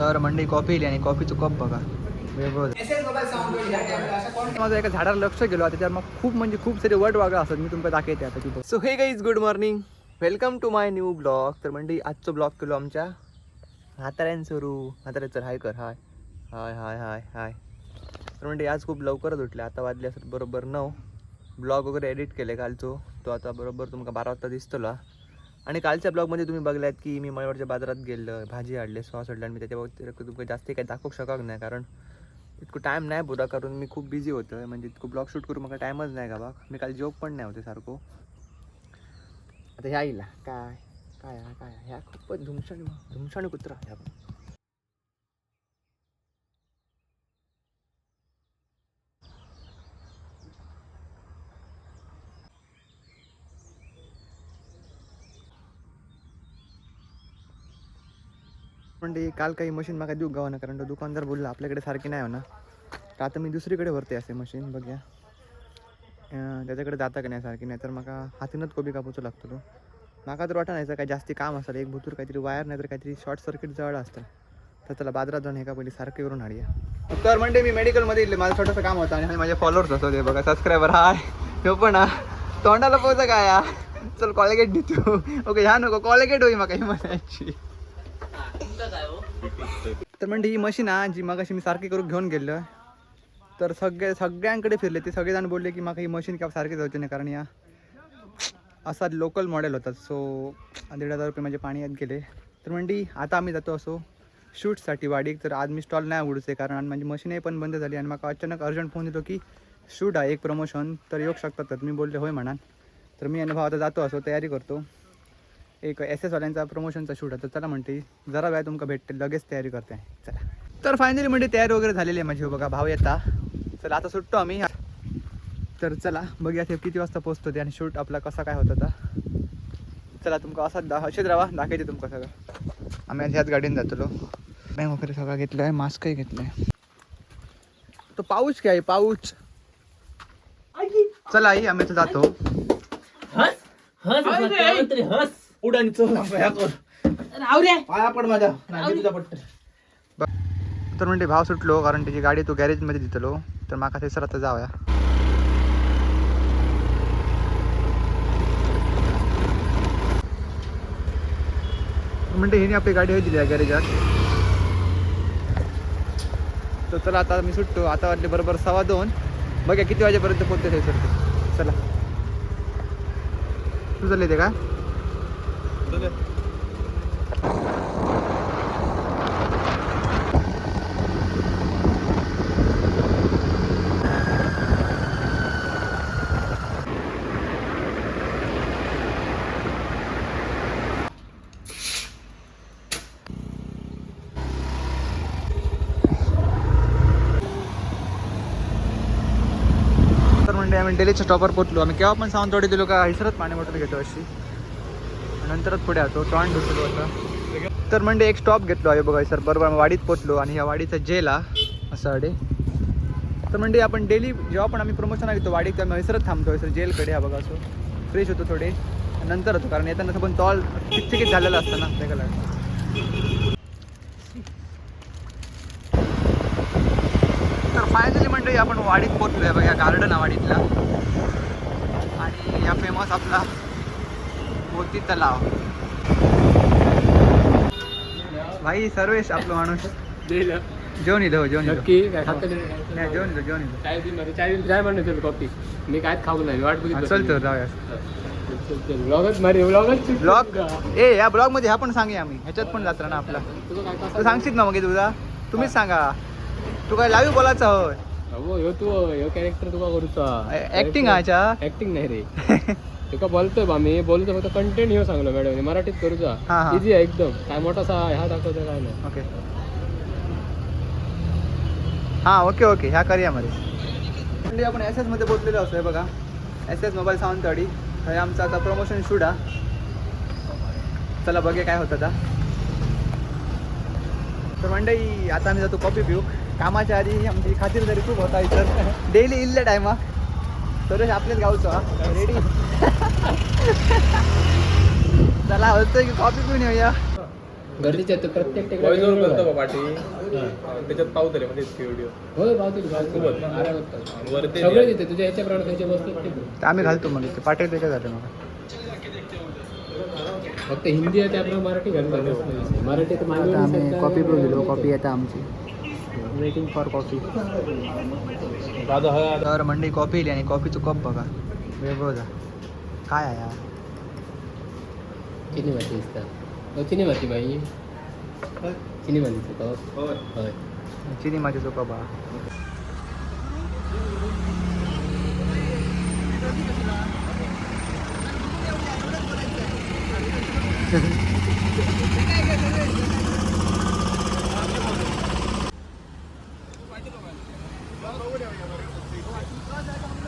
तर मंडई कॉफी येईल आणि कॉफीचं कप बघा. माझं एका झाडाला लक्ष गेलो त्याच्यावर मग खूप म्हणजे खूप सारे वट वागळं असतात मी तुमका दाखवते आता तिथं. So hey guys good morning welcome to my new blog तर मंडई आजचं ब्लॉग केलो आमच्या म्हाताऱ्यांसरू हाताऱ्या चल हाय कर हाय हाय हाय हाय हाय तर म्हणजे आज खूप लवकरच उठले. आता वाजले असत बरोबर नऊ. ब्लॉग वगैरे एडिट केले कालचो. तो आता बरोबर तुमका बारा वाजता दिसतलो. आणि कालच्या ब्लॉगमध्ये तुम्ही बघलात की मी मळवडच्या बाजारात गेलं भाजी आणले सॉस आणलं आणि मी त्याच्याबाबत तुमका जास्त काही दाखवू शकत नाही कारण इतकं टाईम नाही पुरा कारण मी खूप बिझी होतो म्हणजे इतकं ब्लॉग शूट करून मला टाईमच नाही का बा मी काल जॉब पण नाही होते सारखं. आता ह्या येईला काय? काय काय ह्या खूपच धुमशाणी धुमशाणी कुत्रा ह्या पण. ते काल काही मशीन मागा देऊ गावा ना कारण तो दुकानदार बोलला आपल्याकडे सारखी नाही हो ना तर आता मी दुसरीकडे भरते असे मशीन बघ्या. त्याच्याकडे जाता का नाही सारखी? नाही तर माका हातीनच कोबी कापूचो लागतो तो. माका तर वाटा नाही काय जास्ती काम असेल एक भुतूर काहीतरी वायर नाही तर काहीतरी शॉर्ट सर्किट जवळ असतं. तर त्याला बाजारात जाऊन हे का पहिली सारखे करून हाडूया तर म्हणजे मी मेडिकलमध्ये इले माझं छोटंसं काम होतं आणि माझे फॉलोअर्स असतो ते बघा सबस्क्रायबर हाय. हे पण हा. तोंडाला पोहोचा काय चल कॉलगेट देतो. ओके ह्या नको कॉलेगेट होई मग ही म्हणायची. तर म्हणजे ही मशीन हा जी मग मी सारखी करून घेऊन गेलो. तर सगळे सगळ्यांकडे फिरले. ते सगळेजण बोलले की मग ही मशीन का सारखी जायची नाही कारण या असा लोकल मॉडेल होता. सो दीड हजार रुपये माझे पाणी यात गेले. तर म्हणजे आता आम्ही जातो असो शूटसाठी वाडीक तर आज मी स्टॉल नाही उघडूचे कारण आणि माझी मशीनही पण बंद झाली आणि मला अचानक अर्जंट फोन येतो की शूट आहे एक प्रमोशन तर येऊ शकतात तर मी बोलले होय म्हणा तर मी अनुभव आता जातो असो तयारी करतो. एक एस एस वाल्यांचा प्रमोशनचा शूट आहे. तर चला म्हणते जरा वेळ तुमका भेटते लगेच तयारी करते. चला. तर फायनली म्हणजे तयारी वगैरे झालेली आहे माझी बघा भाव येता. चला आता सुटतो आम्ही. तर चला बघूया ते किती वाजता पोचतो ते आणि शूट आपला कसा काय होता आता. चला तुमका असा दा असेच राहा दाखवायचे तुमका सगळं. आम्ही आज ह्याच गाडीने जातलो. बँक वगैरे सगळं घेतलं आहे मास्कही घेतलं आहे तो पाऊच काय पाऊच. चला आई आम्ही आता जातो. हस हस म्हटलं तरी हस उडानी चल ह्या कर रावऱ्या पाया पड माझ्या. नाही तुझा पट्ट. तर म्हणजे भाव सुटलो कारण त्याची गाडी तो गॅरेजमध्ये दितलो तर माका थंयसर आता जावया म्हणजे हिने आपली गाडी दिली आहे गॅरेजात तर चला आता मी सुटतो. आता वाजले बरोबर सव्वा दोन. बघा किती वाजेपर्यंत पोहोचते ते चला. तू चालले ते का? तर म्हणजे आम्ही डेलीच्या स्टॉपवर पोहोचलो आम्ही केव्हा पण सावंतवाडी दिलो का हिसरत पाणी बॉटल घेतो अशी नंतरच पुढे आतो टॉन दुसरो होतं तर म्हणजे एक स्टॉप घेतलो आहे बघा सर. बरोबर आम्ही वाडीत पोचलो आणि ह्या वाडीचा जेल असं अडे तर म्हणजे आपण डेली जेव्हा पण आम्ही प्रमोशन घेतो वाडीत तेव्हा हैसरत थांबतो सर जेलकडे हा बघा असो. फ्रेश होतो थोडे. नंतर होतो कारण येताना पण तॉल चिकचिकीत झालेला असतं ना त्याला तर फायनली म्हणजे आपण वाडीत पोचलोय बघा या गार्डन आहे वाडीतला. आणि या फेमस आपला मोती तलाव. भाई सर्वेश आपलं माणूस. जेवण हो, जेवण नक्की काय खातं नाही. जेवण येतो जेवण येतो चाय दिन चाय चाय म्हणतो कॉफी मी काय खाऊ नाही वाट हा, चल तर जाऊया. ब्लॉगच मारे ब्लॉगच ब्लॉग ए या ब्लॉगमध्ये हा पण सांगूया आम्ही. ह्याच्यात पण जात्रा ना आपला. तुझं काय तू सांगशील ना मग तुझा? तुम्हीच सांगा. तू काय लाईव्ह बोलायचं होय? हो ह्यो तू ह्यो कॅरेक्टर तुका करूचा? ऍक्टिंग ह्याच्या ऍक्टिंग नाही रे. तुका बोलतोय बा मी बोलतो फक्त कंटेंट ह्यो सांगलो मॅडम मराठीत हा, करूचा हा. इझी आहे एकदम. काय मोठासा ह्या दाखवतो काय नाही. ओके हां ओके ओके ह्या कार्यामध्ये म्हणजे आपण एस एसमध्ये पोचलेलो असतो हे बघा. S S mobile Sawantwadi. हे आमचं आता प्रमोशन शूट हा चला बघे काय होतं आता. तर मंडई आता आम्ही जातो कॉफी पिऊ कामाच्या आधी आमची खातिरदारी खूप होता इतर डेली इल्ल्या टायमा तर आपल्याच गावचं हा. रेडी चला आवडतं की कॉफी पिऊन येऊया. गर्दीच्या तर प्रत्येक व्हॉइसवर टेकड्या करतो बा पाठी. त्याच्यात पावतले म्हणजे व्हिडिओ होय पावतील वरती सगळे तुझ्या ह्याच्या प्रमाणे त्याच्या वस्तू ते. ते आम्ही घालतो मग ते पाटील त्याच्या झाले मग? फक्त हिंदी आहे त्याप्रमाणे मराठी घालतात मराठी तर आता आम्ही कॉफी पिऊ गेलो. कॉफी येते आमची. वेटिंग फॉर कॉफी दादा हा तर मंडई कॉफी इली आणि कॉफीचं कप बघा. वेगळं जा. काय आहे यार? चिनी माती दिसतात. हो चिनी माती बाई चिनी मातीचं कप. होय. होय. चिनी मातीचं कप हा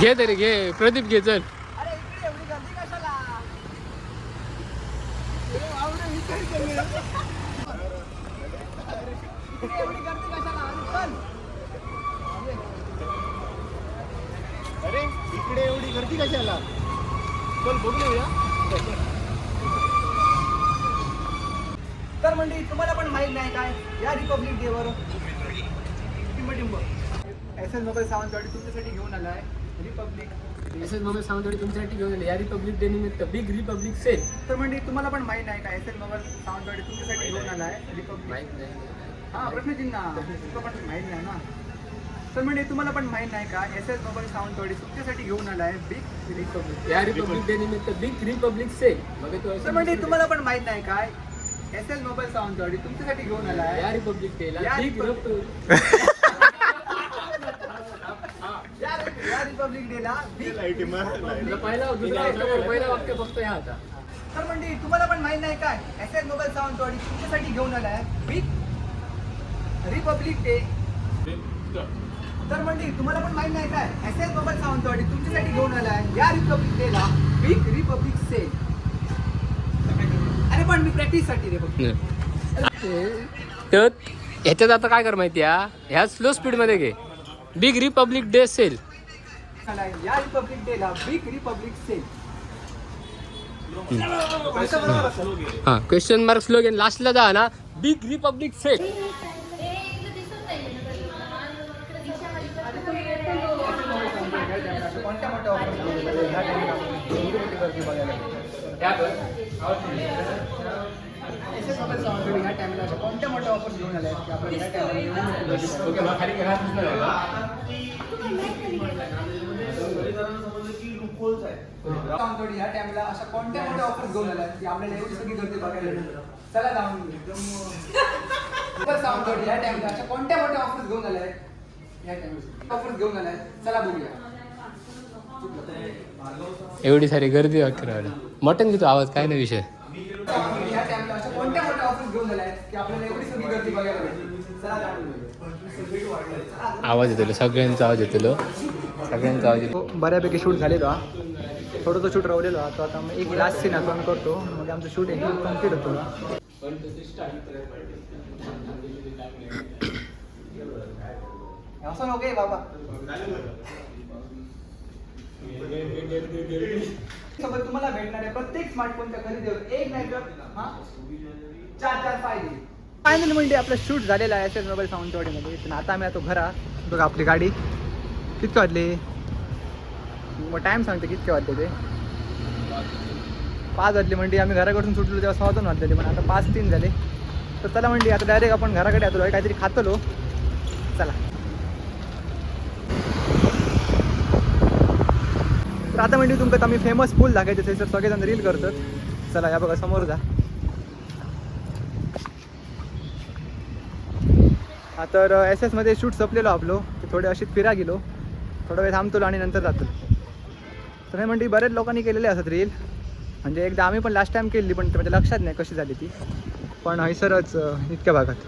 घे तरी घे. प्रदीप घे चल. अरे इकडे एवढी गर्दी कशाला? चल बघून येऊया तर म्हणजे तुम्हाला पण माहीत नाही काय? या रिपब्लिक डेवर टिंब टिंब. एस एस मोबाईल सावंतवाडी तुमच्यासाठी घेऊन आलाय. Republic S S mobile Sawantwadi तुमच्यासाठी घेऊन आले. या रिपब्लिक डे निमित्त बिग रिपब्लिक सेल तर म्हणजे तुम्हाला पण माहीत नाही का एस एस मोबाईल सावंतवाडी तुमच्यासाठी घेऊन आलाय? रिपब्लिक माहीत नाही. हा प्रश्नचिन्ह. तुला पण माहीत नाही ना. तर म्हणजे तुम्हाला पण माहीत नाही का एस एस मोबाईल सावंतवाडी तुमच्यासाठी घेऊन आलाय बिग रिपब्लिक या रिपब्लिक डे निमित्त बिग रिपब्लिक सेल मग तर म्हणजे तुम्हाला पण माहीत नाही काय एस एस मोबाईल सावंतवाडी तुमच्यासाठी घेऊन आलाय? या रिपब्लिक डे ला या बिग Republic- या या रिपब्लिक डेला बिग पहिला दुसरा वाक्य, पहिला वाक्य फक्त ह्या होता तर म्हणजे तुम्हाला पण माहीत नाही काय? एस एस मोबाईल सावंतवाडी तुमच्यासाठी घेऊन आलाय बिग रिपब्लिक डे तर म्हणजे तुम्हाला पण माहीत नाही काय? एस एस मोबाईल सावंतवाडी तुमच्यासाठी घेऊन आलाय या रिपब्लिक डेला बिग रिपब्लिक सेल अरे पण मी प्रॅक्टिससाठी रे फक्त तर ह्याच्यात आता काय कर माहिती ह्या स्लो स्पीडमध्ये घे. बिग रिपब्लिक डे सेल आलाय या रिपब्लिक डेला बिग रिपब्लिक सेल असं बरोबर असेल. हा क्वेश्चन मार्क स्लोगन लास्टला जा ना. बिग रिपब्लिक सेल कोणत्या मोठ्या ऑफ़र टाइमला ह्या टाइमला अशा कोणत्या मोठ्या घेऊन आल्या की आपल्याला एवढी सगळी गर्दी बघायला मिळेल? चला जाऊन ह्या टाइमला अशा कोणत्या मोठ्या घेऊन आल्या? ह्या टाइमला ऑफर घेऊन आल्या. चला बघूया. एवढी सारी गर्दी वाक्य मटन घेतो आवाज काय नाही विषय. ह्या टाइमला अशा कोणत्या मोठ्या ऑफर घेऊन आल्या की आपल्याला एवढी सगळी गर्दी बघायला मिळेल? चला जाऊन येऊ. आवाज येतो सगळ्यांचा आवाज येतो सगळ्यांचा आवाज येतो. हो, बऱ्यापैकी शूट झालेलो हा. थोडंसं शूट राहिलेलो हा तो आता मग एक लास्ट सीन आपण करतो. मग आमचं शूट एक कंप्लीट होतो. असं नको बाबा. सोबत तुम्हाला भेटणाऱ्या प्रत्येक स्मार्टफोनच्या खरेदीवर एक नाही हा चार चार फायदे फायनल म्हणजे आपलं शूट झालेला आहे मोबाईल सावंतवाडीमध्ये पण आता आम्ही आता घरा. बघा आपली गाडी. कितके वाजले? मग टाईम सांगते कितके वाजले ते. पाच वाजले म्हणजे आम्ही घराकडून सुटलो तेव्हा सहा दोन वाजलेले पण आता पाच तीन झाले. तर चला म्हणजे आता डायरेक्ट आपण घराकडे आलो काहीतरी खातलो. चला. तर आता म्हणजे तुमचं आम्ही फेमस पूल दाखवायचे ते सर सगळेजण रील करतात. चला या बघा समोर जा. तर एस एसमध्ये शूट संपलेलो आपलो. ते थोडे अशीच फिरा गेलो. थोडा वेळ थांबतो आणि नंतर जातो. तर हे म्हणजे बरेच लोकांनी केलेले असत रील म्हणजे एकदा आम्ही पण लास्ट टाइम केली पण म्हणजे लक्षात नाही कशी झाली ती. पण हैसरच इतक्या भागात.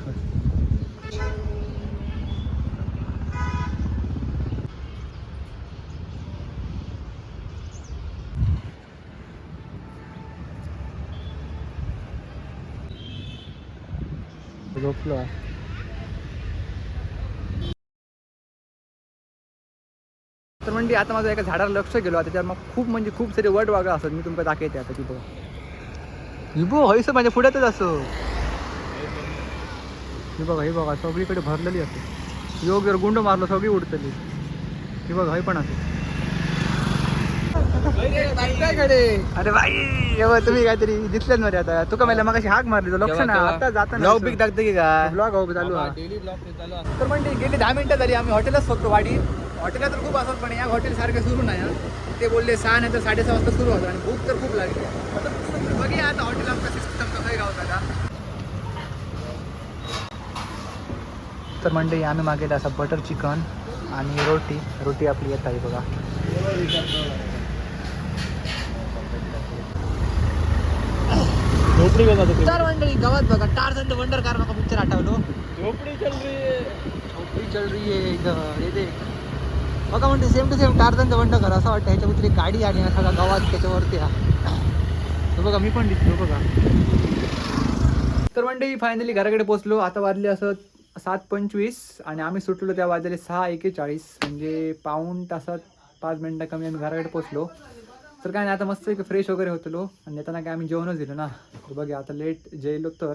झोपलो आहे. तर म्हणजे आता माझं एका झाडाला लक्ष गेलो त्याच्यावर मग खूप म्हणजे खूप सारे वड वागळा असत मी तुमका दाखवते आता ती बघा ही बघ हयस माझ्या पुढ्यातच असं. ही बघा ही बघा सगळीकडे भरलेली असते. योग जर गुंड मारलो सगळी उडतली. ही बघा हय पण असते अरे बाई एवढं तुम्ही काहीतरी दिसलेच मध्ये आता. तुका मला मग हाक मारली तो लक्ष ना आता जाताना ब्लॉग बिग टाकते की ब्लॉग हो चालू आहे. तर म्हणजे गेली दहा मिनिटं झाली आम्ही हॉटेलच फक्त वाडी. हॉटेलला तर खूप असत पण या हॉटेल सारखं सुरू नाही हं. ते बोलले सहा नाही तर साडेसहा वाजता सुरू होतं आणि भूक तर खूप लागली. आता बघूया आता हॉटेल आमचा सिस्टम कसं गावता का तर म्हणजे आम्ही मागेल असं बटर चिकन आणि रोटी. रोटी आपली येत आहे बघा. झोपडी बघा तर मंडळी गावात बघा. टार्झन वंडर कार मला पिक्चर आठवलो झोपडी चल रे झोपडी चल रही आहे हे बघा म्हणते same to same Tarzan wonder करा. असं वाटतं ह्याच्या कुठली गाडी आली ना सगळा गावात त्याच्यावरती हा. बघा मी पण दिसलो बघा. तर मंडळी फायनली घराकडे पोचलो आता वाजले असं सात पंचवीस आणि आम्ही सुटलो त्या वाजले सहा एकेचाळीस. म्हणजे पाऊण तासात पाच मिनटं कमी आम्ही घराकडे पोचलो तर काय नाही आता मस्त एक फ्रेश वगैरे होतलो. आणि येताना काय आम्ही जेवणच दिलं ना. तर बघा आता लेट जेलो तर.